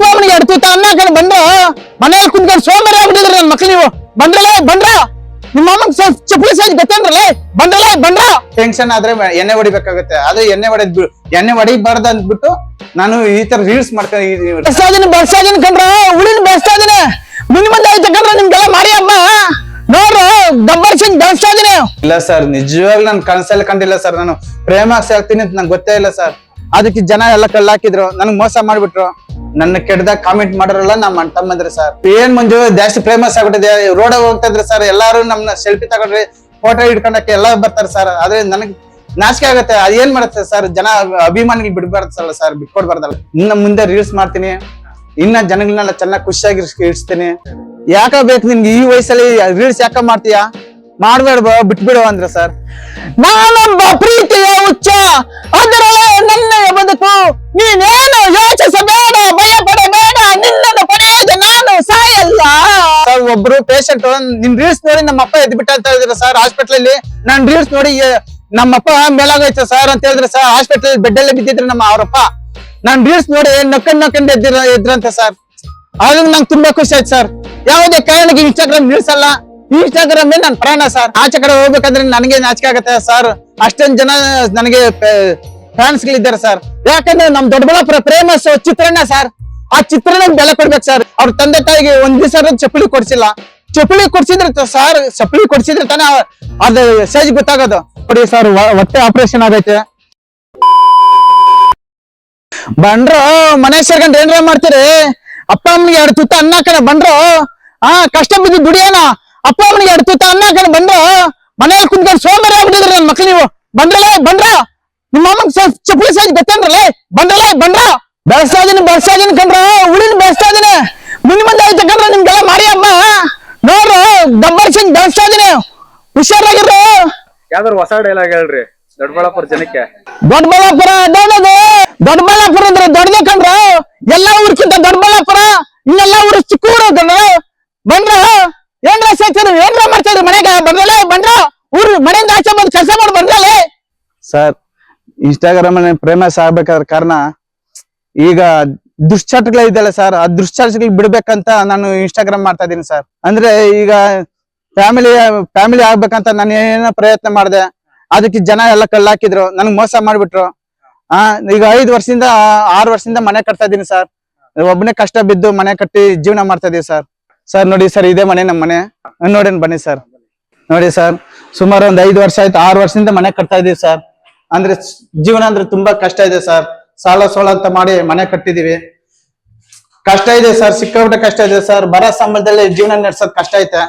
ಅಪ್ಪ ಅವನಿಗೆ ಎರಡು ತೂತ ಅನ್ನ ಹಾಕೊಂಡು ಬಂದ್ರು ಮನೇಲಿ ಕುಂತ್ಕೊಂಡು ಸೋಮವಾರ ಆಗ್ಬಿಟ್ಟಿದ್ರೆ ನನ್ನ ಮಕ್ಳು ನೀವು. ಬಂದ್ರಲ್ಲ ಬಂದ್ರ? ನಿಮ್ಮ ಅಮ್ಮ ಸ್ವಲ್ಪ ಚಪ್ಪಲಿ ಸೈಜ್ ಗೊತ್ತೇನ್ರಲ್ಲ ಬಂದ್ರಲ್ಲ ಬಂದ್ರ? ಟೆನ್ಷನ್ ಆದ್ರೆ ಎಣ್ಣೆ ಹೊಡಿಬೇಕಾಗುತ್ತೆ. ಅದು ಎಣ್ಣೆ ಹೊಡೆದ್ ಎಣ್ಣೆ ಹೊಡಿಬಾರ್ದು ಅಂದ್ಬಿಟ್ಟು ನಾನು ಈ ತರ ರೀಲ್ಸ್ ಬೆಳೆಸ್ತಾ ಇದೀನಿ ಬೆಳೆಸ್ತಾ ಇದೀನಿ ಕಂಡ್ರ ಉಳಿನ ಬರ್ಸ್ತಾ ಇದೀನಿ ಮುಂದೆ ಮುಂದೆ ಆಯ್ತು ಕಂಡ್ರ ನಿಮ್ಗೆಲ್ಲ ಮಾರಿ ಅಮ್ಮ. ನೋಡ್ರು ಗಬ್ಬರ್ ಸಿಂಗ್ ಬೆಳೆಸ್ತಾ ಇದೀನಿ ಇಲ್ಲ ಸರ್ ನಿಜವಾಗ್ಲೂ ನಾನು ಕನಸಲ್ಲಿ ಕಂಡಿಲ್ಲ ಸರ್ ನಾನು. ಪ್ರೇಮ ಸೇರ್ತೀನಿ ಅಂತ ನಂಗೆ ಗೊತ್ತೇ ಇಲ್ಲ ಸರ್. ಅದಕ್ಕೆ ಜನ ಎಲ್ಲ ಕಲ್ಲಾಕಿದ್ರು. ನನಗೆ ಮೋಸ ಮಾಡ್ಬಿಟ್ರು. ನನ್ನ ಕೆಟ್ಟದಾಗ ಕಾಮೆಂಟ್ ಮಾಡಿರಲ್ಲ ನಮ್ಮ ಅಣ್ಣ ಸರ್ ಏನ್ ಮಂಜು ಜಾಸ್ತಿ ಫೇಮಸ್ ಆಗ್ಬಿಟ್ಟಿದೆ ರೋಡ್ ಹೋಗ್ತಾ ಇದ್ರೆ ಸರ್ ಎಲ್ಲಾರು ನಮ್ನ ಸೆಲ್ಫಿ ತಗೊಂಡ್ರಿ ಫೋಟೋ ಇಟ್ಕೊಂಡಕ್ಕೆ ಎಲ್ಲ ಬರ್ತಾರೆ ಸರ್ ಆದ್ರೆ ನನಗ್ ನಾಚಿಕೆ ಆಗುತ್ತೆ. ಅದೇನ್ ಮಾಡುತ್ತೆ ಸರ್ ಜನ ಅಭಿಮಾನಿಗಳು ಬಿಡ್ಬಾರ್ದಲ್ಲ ಸರ್ ಬಿಟ್ಕೊಡ್ಬಾರ್ದಲ್ಲ ಇನ್ನ ಮುಂದೆ ರೀಲ್ಸ್ ಮಾಡ್ತೀನಿ. ಇನ್ನ ಜನಗಳನ್ನೆಲ್ಲ ಚೆನ್ನಾಗಿ ಖುಷಿಯಾಗಿ ಇಡ್ಸ್ತೀನಿ ಯಾಕ ಬೇಕು ನಿನ್ಗೆ ಈ ವಯಸ್ಸಲ್ಲಿ ರೀಲ್ಸ್ ಯಾಕ ಮಾಡ್ತೀಯಾ? ಮಾಡ್ಬೇಡ ಬಿಟ್ಬಿಡು ಅಂದ್ರೆ ಸರ್ ನಾನೊಬ್ಬ ಪ್ರೀತಿಯ ಹುಚ್ಚ, ಅದರ ನನ್ನ ಬದುಕು. ನೀನೇನು ಯೋಚಿಸಬೇಡ ಭಯ ಪಡಬೇಡ ನಿನ್ನನ್ನು ಪಡೆಯದೆ ನಾನು ಸಾಯಲ್ಲ. ಸರ್, ಒಬ್ರು ಪೇಷಂಟ್ ನಿನ್ ರೀಲ್ಸ್ ನೋಡಿ ನಮ್ಮ ಅಪ್ಪ ಎದ್ ಬಿಟ್ಟ ಅಂತ ಹೇಳಿದ್ರು ಸರ್ ಹಾಸ್ಪಿಟಲ್ ಅಲ್ಲಿ. ನಾನ್ ರೀಲ್ಸ್ ನೋಡಿ ನಮ್ಮಪ್ಪ ಮೇಲಾಗೈತೆ ಸರ್ ಅಂತ ಹೇಳಿದ್ರೆ ಸರ್ ಹಾಸ್ಪಿಟಲ್ ಬೆಡ್ ಅಲ್ಲಿ ಬಿದ್ದಿದ್ರೆ ನಮ್ಮ ಅವರಪ್ಪ. ನಾನ್ ರೀಲ್ಸ್ ನೋಡಿ ನಕ್ಕಂಡ್ ನಕ್ಕಂಡ್ ಎದ್ದಿರ ಎದ್ರಂತೆ ಸರ್. ಅವಾಗ ನಂಗೆ ತುಂಬಾ ಖುಷಿ ಆಯ್ತು ಸರ್. ಯಾವುದೇ ಕಾರಣಕ್ಕೆ ಇನ್ಸ್ಟಾಗ್ರಾಮ್ ನಿಲ್ಸಲ್ಲ ಇನ್ಸ್ಟಾಗ್ರಾಮ್ ನನ್ ಪ್ರಾಣ ಸರ್. ಆಚೆ ಕಡೆ ಹೋಗ್ಬೇಕಂದ್ರೆ ನನಗೆ ನಾಚಿಕೆ ಆಗತ್ತೆ ಸರ್. ಅಷ್ಟೊಂದ್ ಜನ ನನಗೆ ಫ್ಯಾನ್ಸ್ ಗಳಿದ್ದಾರೆ ಸರ್ ಯಾಕಂದ್ರೆ ನಮ್ ದೊಡ್ಡಬಳ್ಳಾಪುರ ಫೇಮಸ್ ಚಿತ್ರಣ್ಣ ಸರ್ ಆ ಚಿತ್ರಣ್ಣ ಬೆಲೆ ಕೊಡ್ಬೇಕು ಸರ್ ಅವ್ರ ತಂದೆ ತಾಯಿಗೆ ಒಂದ್ ದಿವಸ ಚಪ್ಪಲಿ ಕೊಡ್ಸಿಲ್ಲ. ಚಪ್ಪಲಿ ಕೊಡ್ಸಿದ್ರೆ ಸರ್ ಚಪ್ಪಲಿ ಕೊಡ್ಸಿದ್ರೆ ತಾನೇ ಅದು ಸೈಜ್ ಗೊತ್ತಾಗೋದು. ಕೊಡಿ ಸರ್ ಹೊಟ್ಟೆ ಆಪರೇಷನ್ ಆಗೈತೆ. ಬಂಡ್ರು, ಮನೆ ಸೇರ್ಕೊಂಡು ಏನ್ರ ಮಾಡ್ತೀರಿ? ಅಪ್ಪ ಅಮ್ಮನಿಗೆ ಎರಡು ತುತ್ತ ಅನ್ನ ಬಂಡ್ರು. ಆ ಕಷ್ಟ ಬಿದ್ದು ದುಡಿಯೋಣ. ಅಪ್ಪ ಅಮ್ಮನಿಗೆ ಎರಡು ತುತ್ತ ಅನ್ನ ಹಾಕಣ, ಬಂಡ್ರು. ಮನೇಲಿ ಕುಂತ್ಕೊಂಡು ಸೋಮವಾರ ಆಗ್ಬಿಟ್ಟಿದ್ರಿ ನನ್ನ ಮಕ್ಳು ನೀವು. ಬಂದ್ರಲ್ಲ ಬಂದ್ರ ನಿಮ್ಮ ಅಮ್ಮಗ್ ಸ್ವಲ್ಪ ಚಪ್ಪಲಿ ಸೈಜ್ ಗೊತ್ತೇನ್ರಲ್ಲ ಬಂದ್ರಲ್ಲ? ಬಂದ್ರ? ಬೆಳೆಸ್ತಾ ಇದೀನಿ ಬೆಳೆಸ್ತಾ ಇದೀನಿ ಕಂಡ್ರ? ಉಳಿನ ಬೆಳೆಸ್ತಾ ಇದೀನಿ ಮುಂದೆ ಮುಂದೆ ಆಯ್ತು ಕಂಡ್ರ ನಿಮ್ಗೆಲ್ಲ ಮಾಡಿ ಅಮ್ಮ. ನೋಡ್ರು ಗಬ್ಬರ್ ಸಿಂಗ್ ಬೆಳೆಸ್ತಾ ಇದೀನಿ ಹುಷಾರಾಗಿರ್ರು. ಯಾವ್ದಾರು ಹೊಸ ಡೈಲಾಗ್ ಹೇಳ್ರಿ ದೊಡ್ಡಬಳ್ಳಾಪುರ ಜನಕ್ಕೆ. ದೊಡ್ಡಬಳ್ಳಾಪುರ ದೊಡ್ಡದು. ದೊಡ್ಡಬಳ್ಳಾಪುರ ಅಂದ್ರೆ ದೊಡ್ಡದೇ ಕಂಡ್ರ. ಎಲ್ಲಾ ಊರ್ಕಿಂತ ದೊಡ್ಡಬಳ್ಳಾಪುರ. ಇನ್ನೆಲ್ಲಾ ಊರು ಚಿಕ್ಕ ಊರು ಕಂಡ್ರ ಬಂದ್ರ? ಏನ್ರ ಸೇರ್ತೀರಿ ಏನ್ರ ಮಾಡ್ತೀರಿ ಮನೆಗೆ? ಬಂದ್ರಲ್ಲ? ಬಂದ್ರ? ಊರು ಮನೆಯಿಂದ ಆಚೆ ಬಂದು ಕೆಲಸ ಮಾಡಿ ಬಂದ್ರಲ್ಲ? ಸರ್ ಇನ್ಸ್ಟಾಗ್ರಾಮ್ ಫೇಮಸ್ ಆಗ್ಬೇಕಾದ್ರ ಕಾರಣ ಈಗ ದುಶ್ಚಟಗಳಿದೆಯಲ್ಲ ಸರ್ ಆ ದುಶ್ಚಟಗಳು ಬಿಡ್ಬೇಕಂತ ನಾನು ಇನ್ಸ್ಟಾಗ್ರಾಮ್ ಮಾಡ್ತಾ ಇದ್ದೀನಿ ಸರ್ ಅಂದ್ರೆ ಈಗ ಫ್ಯಾಮಿಲಿ ಫ್ಯಾಮಿಲಿ ಆಗ್ಬೇಕಂತ ನಾನು ಏನೋ ಪ್ರಯತ್ನ ಮಾಡಿದೆ. ಅದಕ್ಕೆ ಜನ ಎಲ್ಲ ಕಳ್ಳಾಕಿದ್ರು. ನನ್ಗೆ ಮೋಸ ಮಾಡ್ಬಿಟ್ರು. ಆ, ಈಗ ಐದು ವರ್ಷದಿಂದ, ಆರು ವರ್ಷದಿಂದ ಮನೆ ಕಟ್ತಾ ಇದ್ದೀನಿ ಸರ್ ಒಬ್ಬನೇ ಕಷ್ಟ ಬಿದ್ದು ಮನೆ ಕಟ್ಟಿ ಜೀವನ ಮಾಡ್ತಾ ಇದೀವಿ ಸರ್ ಸರ್ ನೋಡಿ ಸರ್ ಇದೇ ಮನೆ ನಮ್ಮ ಮನೆ. ನೋಡೇನ್ ಬನ್ನಿ ಸರ್ ನೋಡಿ ಸರ್ ಸುಮಾರು ಒಂದ್ ಐದು ವರ್ಷ ಆಯ್ತು. ಆರು ವರ್ಷದಿಂದ ಮನೆ ಕಟ್ತಾ ಇದೀವಿ ಸರ್ ಅಂದ್ರೆ ಜೀವನ ಅಂದ್ರೆ ತುಂಬಾ ಕಷ್ಟ ಇದೆ ಸರ್. ಸಾಲ ಸೋಳ ಅಂತ ಮಾಡಿ ಮನೆ ಕಟ್ಟಿದೀವಿ. ಕಷ್ಟ ಇದೆ ಸರ್ ಸಿಕ್ಕಾಪಟ್ಟೆ ಕಷ್ಟ ಇದೆ ಸರ್. ಬರ ಸಂಬಳದಲ್ಲಿ ಜೀವನ ನಡೆಸೋದ್ ಕಷ್ಟ ಐತೆ.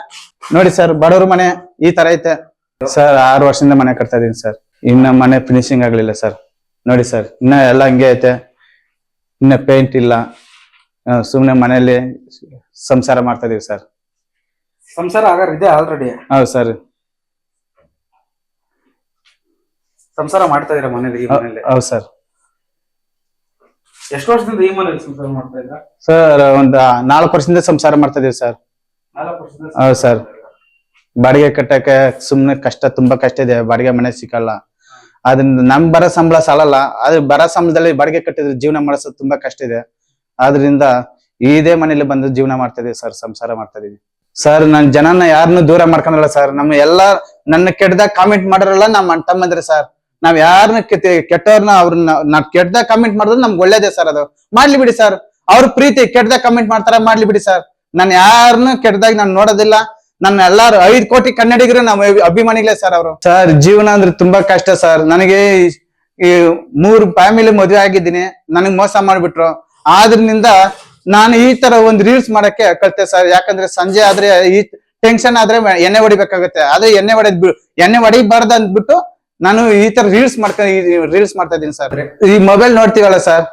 ನೋಡಿ ಸರ್ ಬಡವ್ರ ಮನೆ ಈ ತರ ಐತೆ. ಸರ್ ಆರು ವರ್ಷದಿಂದ ಮನೆ ಕಟ್ತಾ ಇದೀನಿ ಸರ್. ಇನ್ನ ಮನೆ ಫಿನಿಶಿಂಗ್ ಆಗ್ಲಿಲ್ಲ ಸರ್. ನೋಡಿ ಸರ್ ಇನ್ನ ಎಲ್ಲ ಹಂಗೆ ಐತೆ. ಇನ್ನ ಪೇಂಟ್ ಇಲ್ಲ. ಸುಮ್ನೆ ಮನೆಯಲ್ಲಿ ಸಂಸಾರ ಮಾಡ್ತಾ ಇದೀವಿ ಸರ್. ಸಂಸಾರ ಆಗಾರ ಇದೆ ಆಲ್ರೆಡಿ ಹೌದು ಸರ್. ಸಂಸಾರ ಮಾಡ್ತಾ ಇದ್ರ ಮನೇಲಿ ಈ ಮನೇಲಿ? ಹೌದು ಸರ್. ಎಷ್ಟು ವರ್ಷದಿಂದ ಈ ಮನೇಲಿ ಸಂಸಾರ ಮಾಡ್ತಾ ಇದ್ರ ಸರ್ ಒಂದ್ ನಾಲ್ಕು ವರ್ಷದಿಂದ ಸಂಸಾರ ಮಾಡ್ತಾ ಇದೀವಿ ಸರ್. ನಾಲ್ಕು ವರ್ಷದಿಂದ ಹೌದು ಸರ್. ಬಾಡಿಗೆ ಕಟ್ಟಕ್ಕೆ ಸುಮ್ನೆ ಕಷ್ಟ ತುಂಬಾ ಕಷ್ಟ ಇದೆ. ಬಾಡಿಗೆ ಮನೆ ಸಿಕ್ಕಲ್ಲ. ಅದರಿಂದ ನಮ್ ಬರೋ ಸಂಬಳ ಸಾಲಲ್ಲ. ಆದ್ರೆ ಬರೋ ಸಂಬಳದಲ್ಲಿ ಬಾಡಿಗೆ ಕಟ್ಟಿದ್ರೆ ಜೀವನ ಮಾಡಿಸೋದು ತುಂಬಾ ಕಷ್ಟ ಇದೆ. ಆದ್ರಿಂದ ಇದೇ ಮನೇಲಿ ಬಂದು ಜೀವನ ಮಾಡ್ತಾ ಇದೀವಿ ಸರ್ ಸಂಸಾರ ಮಾಡ್ತಾ ಇದೀವಿ. ಸರ್ ನನ್ ಜನನ ಯಾರನ್ನು ದೂರ ಮಾಡ್ಕೊಂಡಲ್ಲ ಸರ್. ನಮ್ಮ ಎಲ್ಲಾ ನನ್ನ ಕೆಟ್ಟದಾಗ ಕಾಮೆಂಟ್ ಮಾಡಿರಲ್ಲ ನಮ್ಮ ಅಣ್ಣ ತಮ್ಮಂದ್ರೆ ಸರ್. ನಾವ್ ಯಾರನ್ನ ಕೆಟ್ಟವ್ರನ್ನ ಅವ್ರನ್ನ ನಾವ್ ಕೆಟ್ಟದಾಗ ಕಮೆಂಟ್ ಮಾಡಿದ್ರೆ ನಮ್ಗೆ ಒಳ್ಳೇದೇ ಸರ್ ಅದು. ಮಾಡ್ಲಿ ಬಿಡಿ ಸರ್ ಅವ್ರ ಪ್ರೀತಿ ಕೆಟ್ಟದಾಗ ಕಮೆಂಟ್ ಮಾಡ್ತಾರ, ಮಾಡ್ಲಿ ಬಿಡಿ ಸರ್ ನಾನು ಯಾರನ್ನು ಕೆಟ್ಟದಾಗ ನಾನು ನೋಡೋದಿಲ್ಲ. ನನ್ನ ಎಲ್ಲಾರು ಐದ್ ಕೋಟಿ ಕನ್ನಡಿಗರು ನಮ್ಮ ಅಭಿಮಾನಿಗಳೇ ಸರ್ ಅವರು. ಸರ್ ಜೀವನ ಅಂದ್ರೆ ತುಂಬಾ ಕಷ್ಟ ಸರ್ ನನಗೆ ಈ- ಮೂರು ಫ್ಯಾಮಿಲಿ ಮದುವೆ ಆಗಿದ್ದೀನಿ. ನನಗ್ ಮೋಸ ಮಾಡ್ಬಿಟ್ರು. ಆದ್ರಿಂದ ನಾನು ಈ ತರ ಒಂದ್ ರೀಲ್ಸ್ ಮಾಡಕ್ಕೆ ಕಲ್ತೆ ಸರ್ ಯಾಕಂದ್ರೆ ಸಂಜೆ ಆದ್ರೆ ಈ ಟೆನ್ಷನ್ ಆದ್ರೆ ಎಣ್ಣೆ ಹೊಡಿಬೇಕಾಗುತ್ತೆ. ಆದ್ರೆ ಎಣ್ಣೆ ಹೊಡೆದ್ ಎಣ್ಣೆ ಹೊಡಿಬಾರ್ದು ಅಂದ್ಬಿಟ್ಟು ನಾನು ಈ ತರ ರೀಲ್ಸ್ ಮಾಡ್ಕೊಂಡು ರೀಲ್ಸ್ ಮಾಡ್ತಾ ಇದ್ದೀನಿ ಸರ್ ಈ ಮೊಬೈಲ್ ನೋಡ್ತೀವಲ್ಲ ಸರ್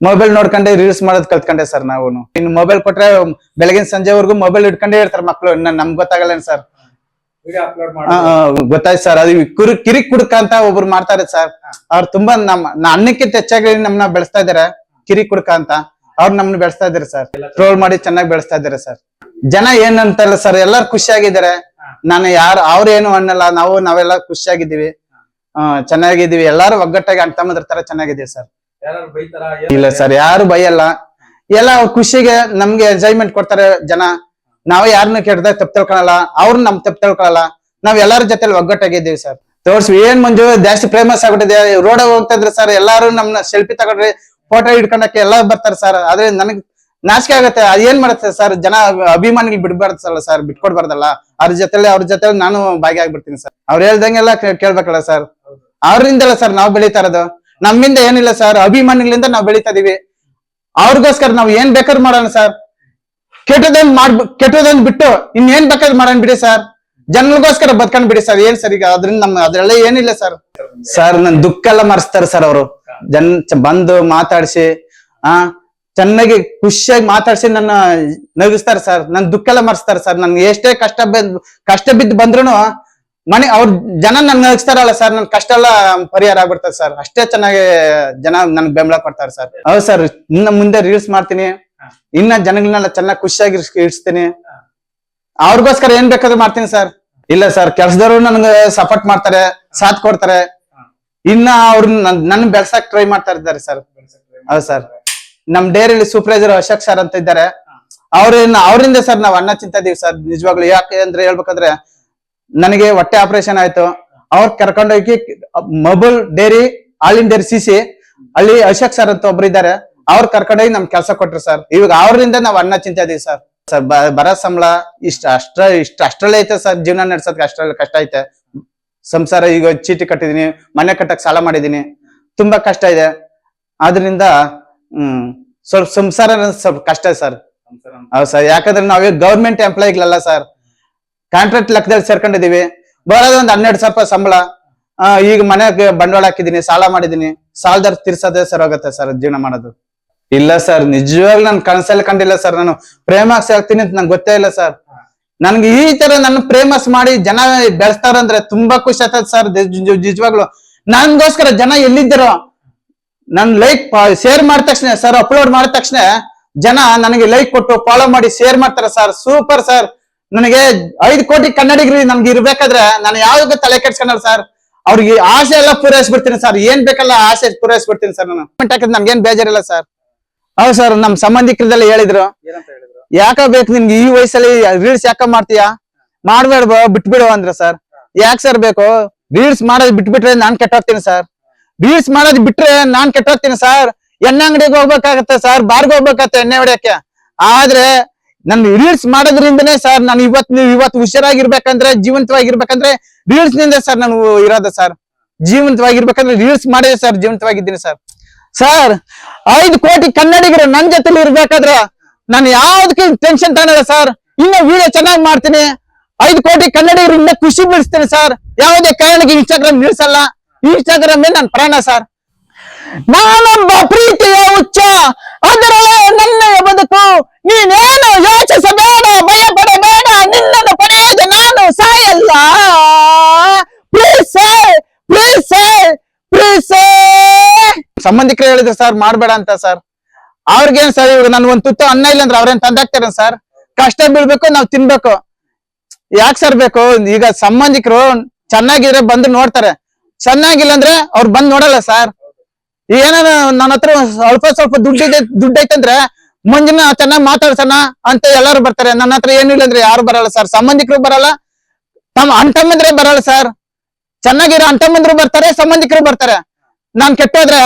ಮೊಬೈಲ್ ನೋಡ್ಕೊಂಡೆ ರೀಲ್ಸ್ ಮಾಡೋದ್ ಕಲ್ತ್ಕೊಂಡೆ ಸರ್ ನಾವು ಇನ್ನು ಮೊಬೈಲ್ ಕೊಟ್ರೆ ಬೆಳಗಿನ ಸಂಜೆವರೆಗೂ ಮೊಬೈಲ್ ಇಟ್ಕೊಂಡೇ ಇರ್ತಾರೆ ಮಕ್ಳು. ನಮ್ಗೆ ಗೊತ್ತಾಗಲ್ಲ ಸರ್ ಗೊತ್ತಾಯ್ತು ಸರ್ ಅದು ಕುರು ಕಿರಿಕ್ ಕುಡ್ಕ ಅಂತ ಒಬ್ರು ಮಾಡ್ತಾರೆ ಸರ್ ಅವ್ರು ತುಂಬಾ ನಮ್ಮ ನ- ಅನ್ನಕ್ಕಿಂತ ಹೆಚ್ಚಾಗಿ ನಮ್ಮನ್ನ ಬೆಳೆಸ್ತಾ ಇದಾರೆ. ಕಿರಿಕ್ ಕುಡ್ಕ ಅಂತ. ಅವ್ರು ನಮ್ಮನ್ನ ಬೆಳೆಸ್ತಾ ಇದಾರೆ ಸರ್ ಟ್ರೋಲ್ ಮಾಡಿ ಚೆನ್ನಾಗಿ ಬೆಳೆಸ್ತಾ ಇದಾರೆ ಸರ್ ಜನ ಏನಂತಲ್ಲ ಸರ್ ಎಲ್ಲಾರು ಖುಷಿಯಾಗಿದ್ದಾರೆ. ನಾನು ಯಾರು ಅವ್ರೇನು ಅನ್ನಲ್ಲ. ನಾವು ನಾವೆಲ್ಲ ಖುಷಿಯಾಗಿದ್ದೀವಿ. ಆ, ಚೆನ್ನಾಗಿದ್ದೀವಿ. ಎಲ್ಲಾರು ಒಗ್ಗಟ್ಟಾಗಿ ಅಣ್ಣ ತಮ್ಮದ್ರ ತರ ಚೆನ್ನಾಗಿದ್ದೀವಿ ಸರ್. ಇಲ್ಲ ಸರ್ ಯಾರು ಬೈಯಲ್ಲ. ಎಲ್ಲ ಖುಷಿಗೆ ನಮ್ಗೆ ಎಂಜಾಯ್ಮೆಂಟ್ ಕೊಡ್ತಾರೆ ಜನ. ನಾವೇ ಯಾರನ್ನ ಕೆಟ್ಟದಾಗ ತಪ್ಪು ತಿಳ್ಕೊಳಲ್ಲ. ಅವ್ರು ನಮ್ ತಪ್ಪು ತಿಳ್ಕೊಳಲ್ಲ. ನಾವ್ ಎಲ್ಲಾರ ಜೊತೆ ಒಗ್ಗಟ್ಟಾಗಿದ್ದೀವಿ ಸರ್. ತೋರ್ಸಿ ಏನ್ ಮಂಜು ಜಾಸ್ತಿ ಫೇಮಸ್ ಆಗ್ಬಿಟ್ಟಿದೆ. ರೋಡ್ ಹೋಗ್ತಾ ಇದ್ರೆ ಸರ್ ಎಲ್ಲಾರು ನಮ್ನ ಸೆಲ್ಫಿ ತಗೊಂಡ್ರಿ ಫೋಟೋ ಹಿಡ್ಕೊಂಡಕ್ಕೆ ಎಲ್ಲ ಬರ್ತಾರೆ ಸರ್. ಆದ್ರೆ ನನಗ್ ನಾಚಿಕೆ ಆಗತ್ತೆ. ಅದ್ ಏನ್ ಮಾಡುತ್ತೆ ಸರ್? ಜನ ಅಭಿಮಾನಿಗಳು ಬಿಡ್ಬಾರ್ದಲ್ಲ ಸರ್ ಬಿಟ್ಕೊಡ್ಬಾರ್ದಲ್ಲ. ಅವ್ರ ಜೊತೆಲಿ ಅವ್ರ ಜೊತೆಲಿ ನಾನು ಭಾಗಿಯಾಗ್ಬಿಡ್ತೀನಿ ಸರ್. ಅವ್ರು ಹೇಳ್ದಂಗೆಲ್ಲ ಕೇಳ್ಬೇಕಲ್ಲ ಸರ್. ಅವ್ರಿಂದಲ್ಲ ಸರ್ ನಾವು ಬೆಳೀತಾ ಇರೋದು? ನಮ್ಮಿಂದ ಏನಿಲ್ಲ ಸರ್ ಅಭಿಮಾನಿಗಳಿಂದ ನಾವು ಬೆಳೀತಾ ಇದೀವಿ. ಅವ್ರಿಗೋಸ್ಕರ ನಾವು ಏನ್ ಬೇಕಾದ್ರೂ ಮಾಡೋಣ ಸರ್ ಕೆಟ್ಟದೊಂದ್ ಮಾಡ್ ಕೆಟ್ಟದೊಂದ್ ಬಿಟ್ಟು ಇನ್ನೇನ್ ಬೇಕಾದ್ರೂ ಮಾಡೋಣ ಬಿಡಿ ಸರ್ ಜನರಿಗೋಸ್ಕರ ಬದ್ಕೊಂಡ್ ಬಿಡಿ ಸರ್ ಏನ್ ಸರ್ ಈಗ ಅದ್ರಿಂದ ನಮ್ ಅದ್ರೆಲ್ಲ ಏನಿಲ್ಲ ಸರ್ ಸರ್ ನನ್ ದುಃಖ ಎಲ್ಲ ಮರೆಸ್ತಾರೆ ಸರ್ ಅವರು. ಜನ್ ಬಂದು ಮಾತಾಡ್ಸಿ, ಆ, ಚೆನ್ನಾಗಿ ಖುಷಿಯಾಗಿ ಮಾತಾಡ್ಸಿ ನನ್ನ ನಗಿಸ್ತಾರೆ ಸರ್ ನನ್ ದುಃಖ ಎಲ್ಲ ಮರೆಸ್ತಾರೆ ಸರ್ ನನ್ಗೆ ಎಷ್ಟೇ ಕಷ್ಟ ಕಷ್ಟ ಬಿದ್ದು ಬಂದ್ರು ಮನೆ ಅವ್ರ ಜನ ನನ್ ನಗಿಸ್ತಾರಲ್ಲ ಸರ್ ನನ್ ಕಷ್ಟ ಎಲ್ಲ ಪರಿಹಾರ ಆಗ್ಬಿಡ್ತಾರೆ ಸರ್ ಅಷ್ಟೇ ಚೆನ್ನಾಗಿ ಜನ ನನ್ಗೆ ಬೆಂಬಲ ಕೊಡ್ತಾರೆ ಸರ್ ಹೌದು ಸರ್ ಇನ್ನ ಮುಂದೆ ರೀಲ್ಸ್ ಮಾಡ್ತೀನಿ. ಇನ್ನ ಜನಗಳನ್ನೆಲ್ಲ ಚೆನ್ನಾಗಿ ಖುಷಿಯಾಗಿ ಇಡ್ಸ್ತೀನಿ ಅವ್ರಿಗೋಸ್ಕರ ಏನ್ ಬೇಕಾದ್ರೂ ಮಾಡ್ತೀನಿ ಸರ್ ಇಲ್ಲ ಸರ್ ಕೆಲ್ಸದವ್ರು ನನ್ಗೆ ಸಪೋರ್ಟ್ ಮಾಡ್ತಾರೆ ಸಾಥ್ ಕೊಡ್ತಾರೆ. ಇನ್ನ ಅವ್ರು ನನ್ ನನ್ ಬೆಳ್ಸಕ್ ಟ್ರೈ ಮಾಡ್ತಾ ಇದ್ದಾರೆ ಸರ್ ಹೌದು ಸರ್ ನಮ್ ಡೈರಿಲಿ ಸೂಪರ್ವೈಸರ್ ಅಶೋಕ್ ಸರ್ ಅಂತ ಇದ್ದಾರೆ. ಅವ್ರೇನ್ ಅವರಿಂದ ಸರ್ ನಾವ್ ಅನ್ನ ಚಿಂತ ಇದೀವಿ ಸರ್ ನಿಜವಾಗ್ಲು ಯಾಕೆ ಅಂದ್ರೆ ಹೇಳ್ಬೇಕಂದ್ರೆ ನನಗೆ ಹೊಟ್ಟೆ ಆಪರೇಷನ್ ಆಯ್ತು. ಅವ್ರ ಕರ್ಕೊಂಡೋಗಿ ಮೊಬೈಲ್ ಡೇರಿ ಹಾಲಿನ ಡೇರಿ ಸಿಸಿ ಅಲ್ಲಿ ಅಶೋಕ್ ಸರ್ ಅಂತ ಒಬ್ರು ಇದ್ದಾರೆ ಅವ್ರ ಕರ್ಕೊಂಡೋಗಿ ನಮ್ ಕೆಲಸ ಕೊಟ್ರು ಸರ್ ಇವಾಗ ಅವ್ರಿಂದ ನಾವ್ ಅನ್ನ ಚಿಂತೆ ಇದೀವಿ ಸರ್ ಸರ್ ಬರ ಸಂಬಳ ಇಷ್ಟ ಅಷ್ಟ ಇಷ್ಟ ಅಷ್ಟ್ರಲ್ಲೇ ಐತೆ ಸರ್ ಜೀವನ ನಡ್ಸೋದಕ್ಕೆ ಅಷ್ಟ್ರಲ್ಲಿ ಕಷ್ಟ ಐತೆ. ಸಂಸಾರ ಈಗ ಚೀಟಿ ಕಟ್ಟಿದೀನಿ ಮನೆ ಕಟ್ಟಕ್ ಸಾಲ ಮಾಡಿದೀನಿ. ತುಂಬಾ ಕಷ್ಟ ಇದೆ. ಆದ್ರಿಂದ ಹ್ಮ್ ಸ್ವಲ್ಪ ಸಂಸಾರ ಸ್ವಲ್ಪ ಕಷ್ಟ ಸರ್ ಹೌದ್ ಸರ್ ಯಾಕಂದ್ರೆ ನಾವೇ ಗೌರ್ಮೆಂಟ್ ಎಂಪ್ಲಾಯಿಗಳಲ್ಲ ಸರ್ ಕಾಂಟ್ರಾಕ್ಟ್ ಲೆಕ್ಕದಲ್ಲಿ ಸೇರ್ಕೊಂಡಿದೀವಿ ಬರೋದು ಒಂದ್ ಹನ್ನೆರಡು ಸಾವಿರ ರೂಪಾಯಿ ಸಂಬಳ. ಈಗ ಮನೆಗೆ ಬಂಡವಾಳ ಹಾಕಿದೀನಿ ಸಾಲ ಮಾಡಿದೀನಿ ಸಾಲದಾರ ತೀರ್ಸೋದೇ ಸರ್ ಹೋಗುತ್ತೆ ಸರ್ ಜೀವನ ಮಾಡೋದು. ಇಲ್ಲ ಸರ್ ನಿಜವಾಗ್ಲೂ ನನ್ ಕನಸಲ್ಲಿ ಕಂಡಿಲ್ಲ ಸರ್ ನಾನು. ಪ್ರೇಮಾಕ್ಸ್ ಆಗ್ತೀನಿ ಅಂತ ನಂಗೆ ಗೊತ್ತೇ ಇಲ್ಲ ಸರ್ ನನ್ಗೆ ಈ ತರ ನನ್ನ ಪ್ರೇಮಸ್ ಮಾಡಿ ಜನ ಬೆಳೆಸ್ತಾರಂದ್ರೆ ತುಂಬಾ ಖುಷಿ ಆಗ್ತದೆ ಸರ್ ನಿಜವಾಗ್ಲು. ನನ್ಗೋಸ್ಕರ ಜನ ಎಲ್ಲಿದ್ದರು, ನನ್ ಲೈಕ್ ಶೇರ್ ಮಾಡಿದ ತಕ್ಷಣ ಸರ್ ಅಪ್ಲೋಡ್ ಮಾಡಿದ ತಕ್ಷಣ ಜನ ನನಗೆ ಲೈಕ್ ಕೊಟ್ಟು ಫಾಲೋ ಮಾಡಿ ಶೇರ್ ಮಾಡ್ತಾರೆ ಸರ್ ಸೂಪರ್ ಸರ್ ನನಗೆ ಐದು ಕೋಟಿ ಕನ್ನಡಿಗರಿ ನಮ್ಗೆ ಇರ್ಬೇಕಾದ್ರೆ ನಾನು ಯಾವಾಗ ತಲೆ ಕೆಡ್ಸ್ಕೊಂಡಲ್ಲ ಸರ್ ಅವ್ರಿಗೆ ಆಸೆ ಎಲ್ಲ ಪೂರೈಸ್ಬಿಡ್ತೀನಿ ಸರ್ ಏನ್ ಬೇಕಲ್ಲ ಆಸೆ ಪೂರೈಸ್ಬಿಡ್ತೀನಿ ಸರ್ ನಾನು. ಹಾಕಿದ್ ಏನ್ ಬೇಜಾರಿಲ್ಲ ಸರ್ ಹೌದು ಸರ್ ನಮ್ ಸಂಬಂಧಿಕರದೆಲ್ಲ ಹೇಳಿದ್ರು. ಯಾಕ ಬೇಕು ನಿನ್ಗೆ ಈ ವಯಸ್ಸಲ್ಲಿ ರೀಲ್ಸ್ ಯಾಕ ಮಾಡ್ತೀಯಾ? ಮಾಡ್ಬೇಡ ಬಿಟ್ಬಿಡು ಅಂದ್ರೆ ಸರ್ ಯಾಕೆ ಸರ್ ಬೇಕು? ರೀಲ್ಸ್ ಮಾಡೋದ್ ಬಿಟ್ಬಿಟ್ರೆ ನಾನ್ ಕೆಟ್ಟೋಗ್ತೀನಿ ಸರ್ ರೀಲ್ಸ್ ಮಾಡೋದ್ ಬಿಟ್ರೆ ನಾನ್ ಕೆಟ್ಟೋಗ್ತೀನಿ ಸರ್ ಎಣ್ಣೆ ಅಂಗಡಿಗೆ ಹೋಗ್ಬೇಕಾಗತ್ತೆ ಸರ್ ಬಾರ್ಗೆ ಹೋಗ್ಬೇಕಾಗತ್ತೆ ಎಣ್ಣೆ ಹೊಡಿಯಕ್ಕೆ. ಆದ್ರೆ ನನ್ ರೀಲ್ಸ್ ಮಾಡೋದ್ರಿಂದನೇ ಸರ್ ನಾನು ಇವತ್ ನೀವು ಇವತ್ತು ಹುಷಾರಾಗಿರ್ಬೇಕಂದ್ರೆ, ಜೀವಂತವಾಗಿರ್ಬೇಕಂದ್ರೆ ರೀಲ್ಸ್ನಿಂದ ಸರ್ ನಾನು ಇರೋದ ಸರ್ ಜೀವಂತವಾಗಿರ್ಬೇಕಂದ್ರೆ ರೀಲ್ಸ್ ಮಾಡಿದೆ ಸರ್ ಜೀವಂತವಾಗಿದ್ದೀನಿ ಸರ್ ಸರ್ ಐದು ಕೋಟಿ ಕನ್ನಡಿಗರು ನನ್ ಜೊತೆಲಿ ಇರ್ಬೇಕಾದ್ರೆ ನಾನು ಯಾವ್ದಕ್ಕೆ ಟೆನ್ಷನ್ ತಾನಲ್ಲ ಸರ್ ಇನ್ನೂ ವಿಡಿಯೋ ಚೆನ್ನಾಗಿ ಮಾಡ್ತೀನಿ. ಐದು ಕೋಟಿ ಕನ್ನಡಿಗರು ಇನ್ನ ಖುಷಿ ಬಿಡಿಸ್ತೀನಿ ಸರ್ ಯಾವುದೇ ಕಾರಣಕ್ಕೆ ಇನ್ಸ್ಟಾಗ್ರಾಮ್ ನಿಲ್ಸಲ್ಲ ಇನ್ಸ್ಟಾಗ್ರಾಮ್ ನನ್ನ ಪ್ರಾಣ ಸರ್ ನಾನೊಬ್ಬ ಪ್ರೀತಿಯ ಹುಚ್ಚ. ಅದರಲ್ಲೇ ನನ್ನಯ ಬದುಕು. ನೀನೇನು ಯೋಚಿಸಬೇಡ ಭಯ ಪಡಬೇಡ ನಿನ್ನನ್ನು ಪಡೆಯದೆ ನಾನು ಸಾಯಲ್ಲ. ಸಂಬಂಧಿಕರು ಹೇಳಿದ್ರು, ಸರ್, ಮಾಡ್ಬೇಡ ಅಂತ, ಸರ್. ಅವ್ರಿಗೇನ್ ಸರ್, ಇವ್ರು ನನ್ ಒಂದ್ ತುತ್ತು ಅನ್ನ ಇಲ್ಲ ಅಂದ್ರೆ ಅವ್ರೇನ್ ತಂದಾಕ್ತಾರ ಸರ್? ಕಷ್ಟ ಬೀಳ್ಬೇಕು, ನಾವ್ ತಿನ್ಬೇಕು. ಯಾಕೆ ಸರ್ ಬೇಕು? ಈಗ ಸಂಬಂಧಿಕರು ಚೆನ್ನಾಗಿದ್ರೆ ಬಂದು ನೋಡ್ತಾರೆ. ಚೆನ್ನಾಗಿಲ್ಲ ಅಂದ್ರೆ ಅವ್ರು ಬಂದ್ ನೋಡಲ್ಲ, ಸರ್? ಏನಾರ ನನ್ನ ಹತ್ರ ಸ್ವಲ್ಪ ಸ್ವಲ್ಪ ದುಡ್ಡು ಇದೆ, ದುಡ್ಡು ಐತಂದ್ರೆ ಮಂಜಿನ ಚೆನ್ನಾಗಿ ಮಾತಾಡ್ಸಣ ಅಂತ ಎಲ್ಲಾರು ಬರ್ತಾರೆ. ನನ್ನ ಹತ್ರ ಏನಿಲ್ಲ ಅಂದ್ರೆ ಯಾರು ಬರಲ್ಲ ಸರ್ ಸಂಬಂಧಿಕರು ಬರಲ್ಲ. ತಮ್ಮ ಅಂಟಮ್ಮಂದ್ರೆ ಬರಲ್ಲ ಸರ್ ಚೆನ್ನಾಗಿರೋ ಅಂಟಮ್ಮಂದ್ರು ಬರ್ತಾರೆ, ಸಂಬಂಧಿಕರು ಬರ್ತಾರೆ. ನಾನ್ ಕೆಟ್ಟೋದ್ರೆ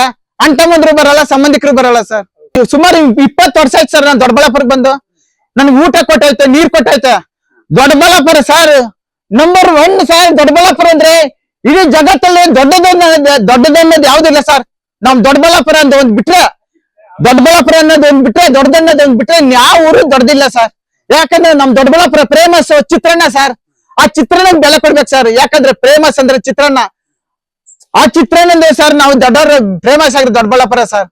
ಅಂಟಮ್ಮಂದ್ರು ಬರಲ್ಲ, ಸಂಬಂಧಿಕರು ಬರಲ್ಲ ಸರ್ ಸುಮಾರು ಇಪ್ಪತ್ತು ವರ್ಷ ಆಯ್ತು ಸರ್ ನಾನು ದೊಡ್ಡಬಳ್ಳಾಪುರಕ್ಕೆ ಬಂದು. ನನ್ಗೆ ಊಟ ಕೊಟ್ಟೈತೆ ನೀರ್ ಕೊಟ್ಟೈತೆ Doddaballapura sir number one sir Doddaballapura ಅಂದ್ರೆ ಇಡೀ ಜಗತ್ತಲ್ಲಿ ದೊಡ್ಡದೊಂದು ದೊಡ್ಡದನ್ನೋದು ಯಾವ್ದಿಲ್ಲ ಸರ್ ನಮ್ ದೊಡ್ಡಬಳ್ಳಾಪುರ ಅಂತ ಒಂದ್ ಬಿಟ್ರೆ ದೊಡ್ಡಬಳ್ಳಾಪುರ ಅನ್ನೋದು ಒಂದ್ ಬಿಟ್ರೆ ದೊಡ್ಡದನ್ನೋದು ಒಂದ್ ಬಿಟ್ರೆ ಯಾವ ಊರು ದೊಡ್ಡದಿಲ್ಲ ಸರ್. ಯಾಕಂದ್ರೆ ನಮ್ ದೊಡ್ಡಬಳ್ಳಾಪುರ ಫೇಮಸ್ ಚಿತ್ರಾನ್ನ ಸರ್. ಆ ಚಿತ್ರಾನ್ನ ಬೆಲೆ ಕೊಡ್ಬೇಕು ಸರ್. ಯಾಕಂದ್ರೆ ಫೇಮಸ್ ಅಂದ್ರೆ ಚಿತ್ರಾನ್ನ ಆ ಚಿತ್ರಾನ್ನ ಸರ್ ನಾವು ದೊಡ್ಡವ್ರ ಫೇಮಸ್ ಆಗಿರೋ ದೊಡ್ಡಬಳ್ಳಾಪುರ ಸರ್.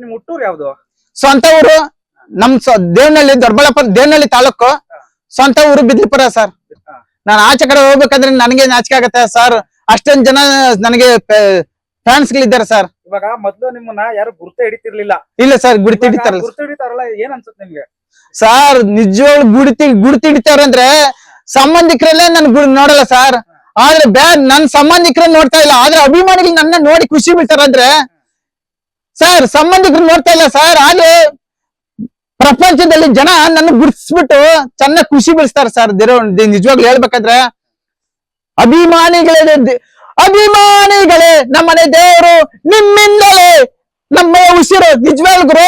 ನಿಮ್ ಹುಟ್ಟೂರ್ ಯಾವ್ದು? ಸ್ವಂತ ಊರು ನಮ್ ದೇವನಹಳ್ಳಿ ದೊಡ್ಡಬಳ್ಳಾಪುರ ದೇವನಹಳ್ಳಿ ತಾಲೂಕು. ಸ್ವಂತ ಊರು ಬಿದ್ಲಿಪುರ ಸರ್. ನಾನು ಆಚೆ ಕಡೆ ಹೋಗ್ಬೇಕಂದ್ರೆ ನನಗೆ ನಾಚಿಕೆ ಆಗತ್ತೆ ಸರ್. ಅಷ್ಟೊಂದ್ ಜನ ನನಗೆ ಫ್ಯಾನ್ಸ್ ಗಳಿದ್ದಾರೆ ಸರ್. ಇವಾಗ ಮೊದ್ಲು ನಿಮ್ಮನ್ನ ಯಾರು ಗುರ್ತ ಹಿಡಿತಿರ್ಲಿಲ್ಲ. ಇಲ್ಲ ಸರ್ ಗುಡಿ ಹಿಡಿತಾರಲ್ಲ ಗುರ್ತ ಹಿಡಿತಾರಲ್ಲ ಏನ್ ಅನ್ಸುತ್ತೆ ನಿಮ್ಗೆ? ಸರ್ ನಿಜವಾಗ್ಲು ಗುಡಿ ಗುಡ್ತಿ ಗುಡಿ ತಿಡಿತಾರ ಅಂದ್ರೆ ಸಂಬಂಧಿಕರಲ್ಲೇ ನನ್ ಗುಡಿ ನೋಡಲ್ಲ ಸರ್. ಆದ್ರೆ ಬ್ಯಾ ನನ್ ಸಂಬಂಧಿಕರ ನೋಡ್ತಾ ಇಲ್ಲ. ಆದ್ರೆ ಅಭಿಮಾನಿಗಳು ನನ್ನ ನೋಡಿ ಖುಷಿ ಬೀಳ್ತಾರ ಅಂದ್ರೆ ಸರ್ ಸಂಬಂಧಿಕರು ನೋಡ್ತಾ ಇಲ್ಲ ಸರ್. ಆದ್ರೆ ಪ್ರಪಂಚದಲ್ಲಿ ಜನ ನನ್ನ ಗುರ್ತಿಸ್ಬಿಟ್ಟು ಚೆನ್ನಾಗಿ ಖುಷಿ ಬೀಳಿಸ್ತಾರೆ ಸರ್. ನಿಜವಾಗ್ಲು ನಿಜವಾಗ್ಲೂ ಅಭಿಮಾನಿಗಳ ಅಭಿಮಾನಿಗಳೇ ನಮ್ಮನೆ ದೇವರು ನಿಮ್ಮಿಂದಲೇ ನಮ್ಮ ಉಸಿರು ನಿಜವಾಲ್ ಗುರು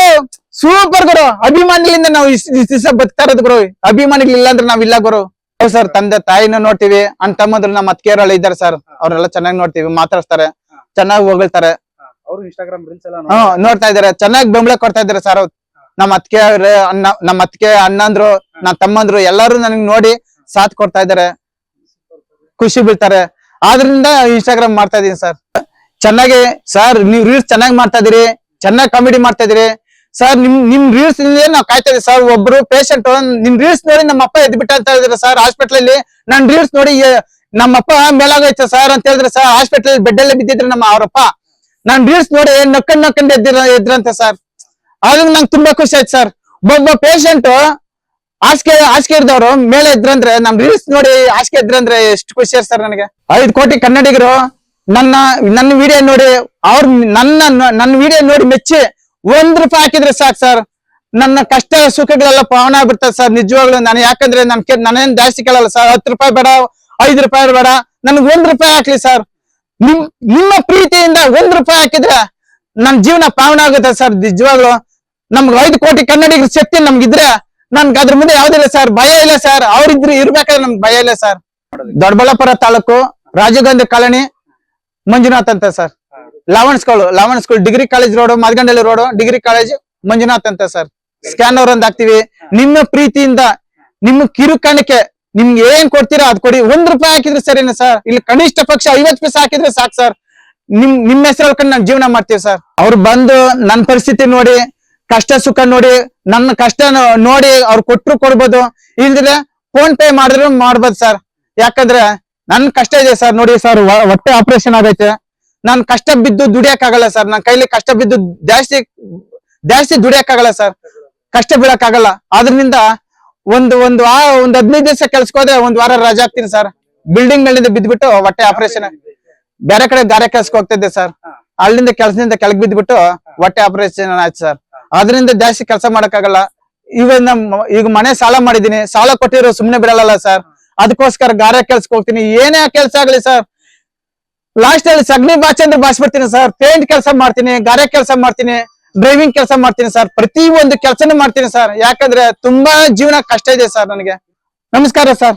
ಸೂಪರ್ ಗುರು. ಅಭಿಮಾನಿಗಳಿಂದ ನಾವು ದಿವಸ ಬದುಕ್ತಾ ಇರೋದು ಗುರು. ಅಭಿಮಾನಿಗಳಿಲ್ಲ ಅಂದ್ರೆ ನಾವಿಲ್ಲ ಗುರು. ಹೌದು ಸರ್ ತಂದೆ ತಾಯಿನ ನೋಡ್ತೀವಿ. ಅಣ್ಣ ತಮ್ಮದ್ರು ನಮ್ಮ ಅತ್ತಿಗೆಯರೆಲ್ಲ ಇದ್ದಾರೆ ಸರ್. ಅವ್ರೆಲ್ಲ ಚೆನ್ನಾಗಿ ನೋಡ್ತೀವಿ ಮಾತಾಡ್ತಾರೆ ಚೆನ್ನಾಗಿ ಹೊಗಳ್ತಾರೆ. ನೋಡ್ತಾ ಇದಾರೆ ಚೆನ್ನಾಗಿ ಬೆಂಬಲ ಕೊಡ್ತಾ ಇದಾರೆ ಸರ್ ನಮ್ಮ ಅತ್ತಿಗೆ ಅಣ್ಣ ನಮ್ಮ ಅತ್ತಿಗೆ ಅಣ್ಣಂದ್ರು ನಮ್ಮ ತಮ್ಮಂದ್ರು ಎಲ್ಲಾರು ನನಗ್ ನೋಡಿ ಸಾಥ್ ಕೊಡ್ತಾ ಇದಾರೆ ಖುಷಿ ಬೀಳ್ತಾರೆ. ಆದ್ರಿಂದ ಇನ್ಸ್ಟಾಗ್ರಾಮ್ ಮಾಡ್ತಾ ಇದೀನಿ ಸರ್ ಚೆನ್ನಾಗಿ ಸರ್ ನೀವು ರೀಲ್ಸ್ ಚೆನ್ನಾಗಿ ಮಾಡ್ತಾ ಇದೀರಿ, ಚೆನ್ನಾಗಿ ಕಾಮಿಡಿ ಮಾಡ್ತಾ ಇದೀರಿ. ಸರ್ ನಿಮ್ ನಿಮ್ ರೀಲ್ಸ್ ನಾವು ಕಾಯ್ತಾ ಇದೀವಿ ಸರ್ ಒಬ್ರು ಪೇಷಂಟ್ ನಿಮ್ ರೀಲ್ಸ್ ನೋಡಿ ನಮ್ಮ ಅಪ್ಪ ಎದ್ ಬಿಟ್ಟ ಅಂತ ಹೇಳಿದ್ರೆ ಸರ್ ಹಾಸ್ಪಿಟಲ್ ಅಲ್ಲಿ. ನನ್ ರೀಲ್ಸ್ ನೋಡಿ ನಮ್ಮ ಅಪ್ಪ ಮೇಲಾಗೈತೆ ಸರ್ ಅಂತ ಹೇಳಿದ್ರೆ ಸರ್ ಹಾಸ್ಪಿಟಲ್ ಬೆಡ್ ಅಲ್ಲಿ ಬಿದ್ದಿದ್ರೆ ನಮ್ಮ ಅವರಪ್ಪ. ನಾನ್ ರೀಲ್ಸ್ ನೋಡಿ ನಕ್ಕಂಡ್ ನಕ್ಕಂಡ್ ಎದ್ದಿರ, ಎದ್ರಂತೆ ಸರ್ ಆದ್ರೆ ನಂಗೆ ತುಂಬಾ ಖುಷಿ ಆಯ್ತು ಸರ್ ಒಬ್ಬ ಪೇಷಂಟ್ ಹಾಸಿಗೆ ಆಸ್ಕೆ ಇದ್ದವ್ರು ಮೇಲೆ ಇದ್ರಂದ್ರೆ, ನಮ್ ರೀಲ್ಸ್ ನೋಡಿ ಹಾಸಿಗೆ ಇದ್ರಂದ್ರೆ ಎಷ್ಟು ಖುಷಿ ಸರ್ ನನಗೆ. ಐದು ಕೋಟಿ ಕನ್ನಡಿಗರು ನನ್ನ ನನ್ನ ವಿಡಿಯೋ ನೋಡಿ, ಅವ್ರ ನನ್ನ ನನ್ನ ವಿಡಿಯೋ ನೋಡಿ ಮೆಚ್ಚಿ ಒಂದ್ ರೂಪಾಯಿ ಹಾಕಿದ್ರೆ ಸಾಕು ಸರ್. ನನ್ನ ಕಷ್ಟ, ಸುಖಗಳೆಲ್ಲ ಪಾವನ ಆಗ್ಬಿಡ್ತದೆ ಸರ್, ನಿಜವಾಗ್ಲು. ನಾನು ಯಾಕಂದ್ರೆ ನನ್ ನಾನೇನ್ ಜಾಸ್ತಿ ಕೇಳಲ್ಲ ಸರ್. ಹತ್ತು ರೂಪಾಯಿ ಬೇಡ, ಐದು ರೂಪಾಯಿ ಬೇಡ. ನನ್ಗೆ ಒಂದ್ ರೂಪಾಯಿ ಹಾಕ್ಲಿ ಸರ್. ನಿಮ್, ನಿಮ್ಮ ಪ್ರೀತಿಯಿಂದ ಒಂದ್ ರೂಪಾಯಿ ಹಾಕಿದ್ರೆ ನನ್ ಜೀವನ ಪಾವನ ಆಗುತ್ತೆ ಸರ್, ನಿಜವಾಗ್ಲು. ನಮ್ಗೆ ಐದು ಕೋಟಿ ಕನ್ನಡಿಗರ ಶಕ್ತಿ ನಮ್ಗಿದ್ರೆ ನನ್ಗೆ ಅದ್ರ ಮುಂದೆ ಯಾವ್ದಿಲ್ಲ ಸರ್ ಭಯ ಇಲ್ಲ ಸರ್ ಅವ್ರಿದ್ರೆ ಇರ್ಬೇಕಾದ್ರೆ ನಮ್ಗೆ ಭಯ ಇಲ್ಲ ಸರ್ ದೊಡ್ಡಬಳ್ಳಾಪುರ ತಾಲೂಕು ರಾಜೀವ್ ಗಾಂಧಿ ಕಾಲೋನಿ ಮಂಜುನಾಥ್ ಅಂತ ಸರ್ ಲಾವಣ್ school ಲಾವಣ್ school degree college road Madagandahalli road degree college Manjunath ಅಂತ ಸರ್ ಸ್ಕ್ಯಾನರ್ ಒಂದ್ ಹಾಕ್ತಿವಿ. ನಿಮ್ಮ ಪ್ರೀತಿಯಿಂದ, ನಿಮ್ಮ ಕಿರುಕಾಣಿಕೆ ನಿಮ್ಗೆ ಏನ್ ಕೊಡ್ತೀರಾ ಅದ್ ಕೊಡಿ. ಒಂದ್ ರೂಪಾಯಿ ಹಾಕಿದ್ರೆ ಸರಿನಾ ಸರ್ ಇಲ್ಲಿ ಕನಿಷ್ಠ ಪಕ್ಷ ಐವತ್ ಪೈಸೆ ಹಾಕಿದ್ರೆ ಸಾಕು ಸರ್ ನಿಮ್ ನಿಮ್ ಹೆಸರು ಹೇಳ್ಕೊಂಡು ನಾನ್ ಜೀವನ ಮಾಡ್ತೀವಿ ಸರ್ ಅವ್ರು ಬಂದು ನನ್ ಪರಿಸ್ಥಿತಿ ನೋಡಿ ಕಷ್ಟ ಸುಖ ನೋಡಿ ನನ್ನ ಕಷ್ಟ ನೋಡಿ ಅವ್ರು ಕೊಟ್ರು ಕೊಡ್ಬೋದು. ಇಲ್ದಿದ್ರೆ ಫೋನ್ ಪೇ ಮಾಡಿದ್ರು ಮಾಡ್ಬೋದು ಸರ್ ಯಾಕಂದ್ರೆ ನನ್ ಕಷ್ಟ ಇದೆ ಸರ್ ನೋಡಿ ಸರ್ ಹೊಟ್ಟೆ ಆಪರೇಷನ್ ಆಗೈತೆ. ನಾನ್ ಕಷ್ಟ ಬಿದ್ದು ದುಡಿಯಕ್ ಆಗಲ್ಲ ಸರ್ ನನ್ ಕೈಲಿ ಕಷ್ಟ ಬಿದ್ದು ಜಾಸ್ತಿ ಜಾಸ್ತಿ ದುಡಿಯಕ್ಕಾಗಲ್ಲ ಸರ್ ಕಷ್ಟ ಬೀಳಕ್ ಆಗಲ್ಲ ಆದ್ರಿಂದ ಒಂದು ಒಂದು ಆ ಒಂದ್ ಹದಿನೈದು ದಿವಸ ಕೆಲ್ಸಕ್ಕೆ ಒಂದ್ ವಾರ ರಜಾ ಆಗ್ತೀನಿ ಸರ್ ಬಿಲ್ಡಿಂಗ್ ಮೇಲಿಂದ ಬಿದ್ದ್ಬಿಟ್ಟು ಹೊಟ್ಟೆ ಆಪರೇಷನ್ ಬೇರೆ ಕಡೆ ಗಾರೆ ಕೆಲ್ಸಕ್ಕೆ ಹೋಗ್ತಿದ್ದೆ ಸರ್ ಅಲ್ಲಿಂದ ಕೆಲಸದಿಂದ ಕೆಳಗ್ ಬಿದ್ದ್ಬಿಟ್ಟು ಹೊಟ್ಟೆ ಆಪರೇಷನ್ ಆಯ್ತು ಸರ್ ಅದರಿಂದ ಜಾಸ್ತಿ ಕೆಲಸ ಮಾಡಕ್ಕಾಗಲ್ಲ. ಇವನ್ನ ಈಗ ಮನೆ ಸಾಲ ಮಾಡಿದೀನಿ, ಸಾಲ ಕೊಟ್ಟಿರೋ ಸುಮ್ನೆ ಬಿಡಲ್ಲ ಸರ್ ಅದಕ್ಕೋಸ್ಕರ ಗಾರೆ ಕೆಲ್ಸಕ್ಕೆ ಹೋಗ್ತೀನಿ. ಏನೇ ಕೆಲಸ ಆಗ್ಲಿ ಸರ್ ಲಾಸ್ಟ್ ಅಲ್ಲಿ ಸಗಣಿ ಬಾಚಂದ್ರೆ ಬಾಚ್ಬಿಡ್ತೀನಿ ಸರ್ ಪೇಂಟ್ ಕೆಲಸ ಮಾಡ್ತೀನಿ, ಗಾರೆ ಕೆಲಸ ಮಾಡ್ತೀನಿ ಡ್ರೈವಿಂಗ್ ಕೆಲಸ ಮಾಡ್ತೀನಿ ಸರ್ ಪ್ರತಿ ಒಂದು ಕೆಲಸನೂ ಮಾಡ್ತೀನಿ ಸರ್ ಯಾಕಂದ್ರೆ ತುಂಬಾ ಜೀವನ ಕಷ್ಟ ಇದೆ ಸರ್ ನನಗೆ. ನಮಸ್ಕಾರ ಸರ್